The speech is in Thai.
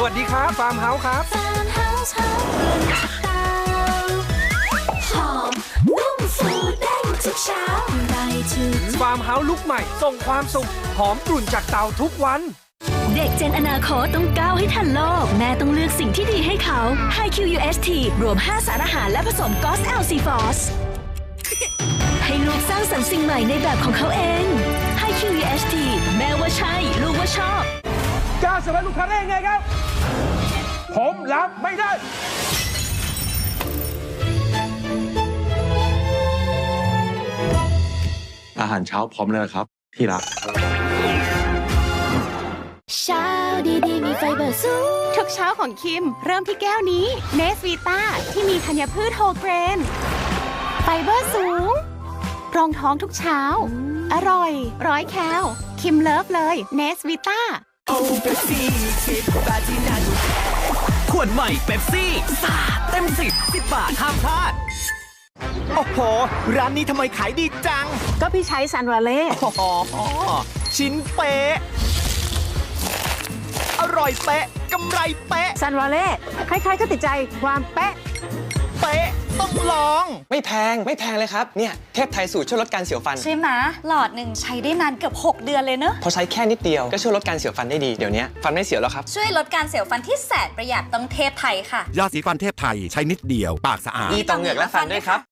สวัสดีครับฟาร์มเฮาส์ครับ Farmhouse หอมเตาหอมนุ่มฟูเด้งทุกเช้าได้ทุกฟาร์มเฮาส์ลุกใหม่ ส่งความสุข หอมกลุ่นจากเตาทุกวัน เด็กเจนอนาคตต้องก้าวให้ทันโลก แม่ต้องเลือกสิ่งที่ดีให้เขา High QUST รวม 5 สารอาหารและผสมกอส LC f o s ให้ลูกสร้างสรรค์สิ่งใหม่ในแบบของเขาเอง กล้าสมัครลูกค้าได้ยังไงครับ ผมรับไม่ได้อาหารเช้าพร้อมแล้วนะครับ ที่รักเช้าดีๆ มีไฟเบอร์สูงทุกเช้าของคิม เริ่มที่แก้วนี้เนสวีต้าที่มีธัญพืชโฮเกรน ไฟเบอร์สูง รองท้องทุกเช้า อร่อย ร้อยแคลคิมเลิฟเลยเนสวีต้า ขวดใหม่เป๊ปซี่สาดเต็มสิบสิบบาทห้ามพลาด โอ้โห ร้านนี้ทำไมขายดีจัง ก็พี่ใช้ซันวาเล่อ๋อชิ้นเป๊ะ อร่อยเป๊ะกำไรเป๊ะซันวาเล่ใครๆก็ติดใจความเป๊ะเป๊ะ ต้องลอง ไม่แพงไม่แพงเลยครับ เนี่ยเทพไทยสูตรช่วยลดการเสียวฟัน ใช่ไหมหลอดหนึ่งใช้ได้นานเกือบ 6 เดือนเลยเนอะพอใช้แค่นิดเดียวก็ช่วยลดการเสียวฟันได้ดีเดี๋ยวนี้ฟันไม่เสียวแล้วครับ ช่วยลดการเสียวฟันที่แสนประหยัดต้องเทพไทยค่ะ ยาสีฟันเทพไทยใช้นิดเดียวปากสะอาด ดีต่อเหงือกและฟันด้วยครับ